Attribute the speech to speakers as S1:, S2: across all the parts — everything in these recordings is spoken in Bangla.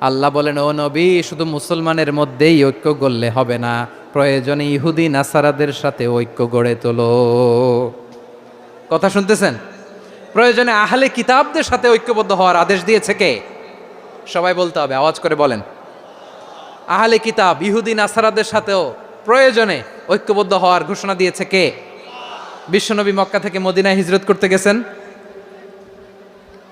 S1: আল্লাহ বলেন, ও নবী, শুধু মুসলমানের মধ্যেই ঐক্য গড়লে হবে না। প্রয়োজনে ইহুদি, নাসারাদের সাথে ঐক্য গড়ে তোলো। কথা শুনতেছেন? প্রয়োজনে আহলে কিতাবদের সাথে ঐক্যবদ্ধ হওয়ার আদেশ দিয়েছে কে? সবাই বলতে হবে, আওয়াজ করে বলেন। আহলে কিতাব, ইহুদি, নাসারাদের সাথেও প্রয়োজনে ঐক্যবদ্ধ হওয়ার ঘোষণা দিয়েছে কে? বিশ্বনবী মক্কা থেকে মদিনায় হিজরত করতে গেছেন।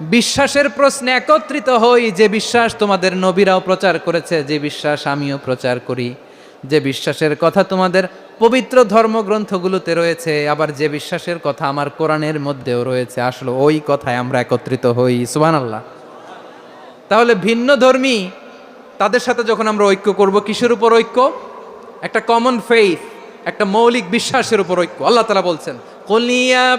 S1: বিশ্বাসের প্রশ্নে একত্রিত হই যে বিশ্বাস তোমাদের নবীরাও প্রচার করেছে, যে বিশ্বাস আমিও প্রচার করি। যে বিশ্বাসের কথা তোমাদের পবিত্র ধর্মগ্রন্থগুলোতে রয়েছে, আবার যে বিশ্বাসের কথা আমার কোরআনের মধ্যেও রয়েছে, আসলে ওই কথায় আমরা একত্রিত হই। সুবান আল্লাহ তাহলে ভিন্ন ধর্মী তাদের সাথে যখন আমরা ঐক্য করব, কিসের উপর ঐক্য? একটা কমন ফেইথ একটা মৌলিক বিশ্বাসের উপর ঐক্য। আল্লাহ তালা বলছেন কলিয়া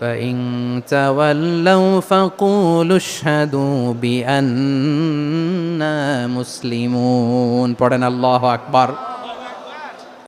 S1: فان تولوا فقولوا اشهدوا بانا مسلمون পড়েন আল্লাহ আকবার